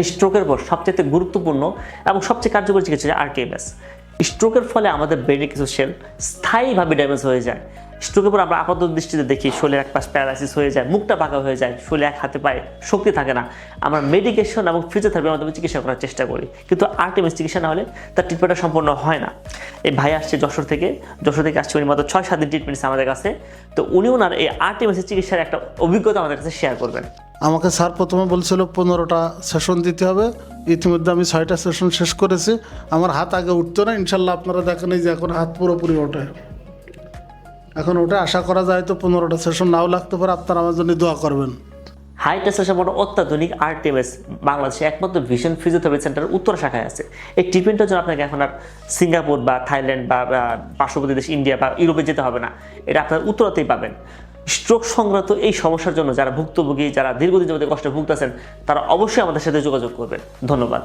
স্ট্রোকের পর সবচেয়ে গুরুত্বপূর্ণ এবং সবচেয়ে কার্যকরী চিকিৎসা আরকেএমএস স্ট্রোকের ফলে আমাদের ব্রেনের কিছু সেল স্থায়ীভাবে ড্যামেজ হয়ে যায়। স্ট্রোকের পর আমরা আপাত দৃষ্টিতে দেখি শরীরে এক পাশ প্যারালাইসিস হয়ে যায়, মুখটা পাকা হয়ে যায়, শরীরে এক হাতে পায়ে শক্তি থাকে না। আমরা মেডিকেশন এবং ফিজিওথেরাপির মাধ্যমে চিকিৎসা করার চেষ্টা করি। কিন্তু আরটিএমএস চিকিৎসা না হলে তার ট্রিটমেন্টটা সম্পূর্ণ হয় না। এই ভাই আসছে যশোর থেকে যশোর থেকে আসছে উনি মাত্র ছয় সাত দিন ট্রিটমেন্ট আমাদের কাছে। তো উনি ওনার এই আরটিএমএস চিকিৎসার একটা অভিজ্ঞতা আমাদের কাছে শেয়ার করবেন। আমাকে স্যার প্রথমে বলছিল পনেরোটা সেশন দিতে হবে। ইতিমধ্যে আমি ছয়টা সেশন শেষ করেছি। আমার হাত আগে উঠতো না, ইনশাল্লাহ আপনারা দেখেন এই যে এখন হাত পুরোপুরি ওঠে। এখন ওটা আশা করা যায় তো পনেরোটা সেশন নাও লাগতে পারে, আপনারা আমার জন্য দোয়া করবেন। হাই টেস্টের অত্যাধুনিক আরটিএমএস বাংলাদেশে একমাত্র ভিশন ফিজিওথেরাপি সেন্টার উত্তর শাখায় আছে। এই ট্রিটমেন্টের জন্য আপনাকে এখন আর সিঙ্গাপুর বা থাইল্যান্ড বা পার্শ্ববর্তী দেশ ইন্ডিয়া বা ইউরোপে যেতে হবে না, এটা আপনার উত্তরাতেই পাবেন। স্ট্রোক সংক্রান্ত এই সমস্যার জন্য যারা ভুক্তভোগী, যারা দীর্ঘদিন যাবতীয় কষ্টে ভুগতেছেন তারা অবশ্যই আমাদের সাথে যোগাযোগ করবেন। ধন্যবাদ।